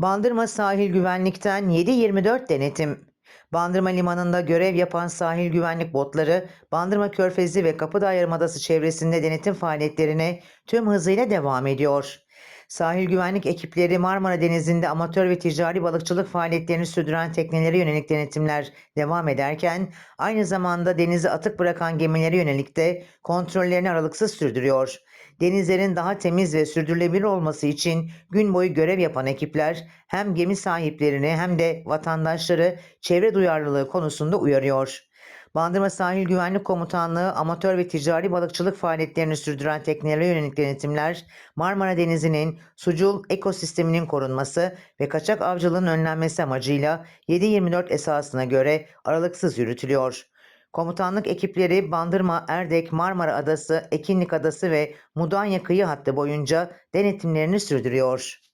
Bandırma Sahil Güvenlik'ten 7-24 denetim. Bandırma Limanı'nda görev yapan sahil güvenlik botları Bandırma Körfezi ve Kapıdağ Yarımadası çevresinde denetim faaliyetlerine tüm hızıyla devam ediyor. Sahil güvenlik ekipleri Marmara Denizi'nde amatör ve ticari balıkçılık faaliyetlerini sürdüren teknelere yönelik denetimler devam ederken aynı zamanda denize atık bırakan gemilere yönelik de kontrollerini aralıksız sürdürüyor. Denizlerin daha temiz ve sürdürülebilir olması için gün boyu görev yapan ekipler hem gemi sahiplerini hem de vatandaşları çevre duyarlılığı konusunda uyarıyor. Bandırma Sahil Güvenlik Komutanlığı amatör ve ticari balıkçılık faaliyetlerini sürdüren teknelere yönelik denetimler Marmara Denizi'nin sucul ekosisteminin korunması ve kaçak avcılığın önlenmesi amacıyla 7-24 esasına göre aralıksız yürütülüyor. Komutanlık ekipleri Bandırma, Erdek, Marmara Adası, Ekinlik Adası ve Mudanya kıyı hattı boyunca denetimlerini sürdürüyor.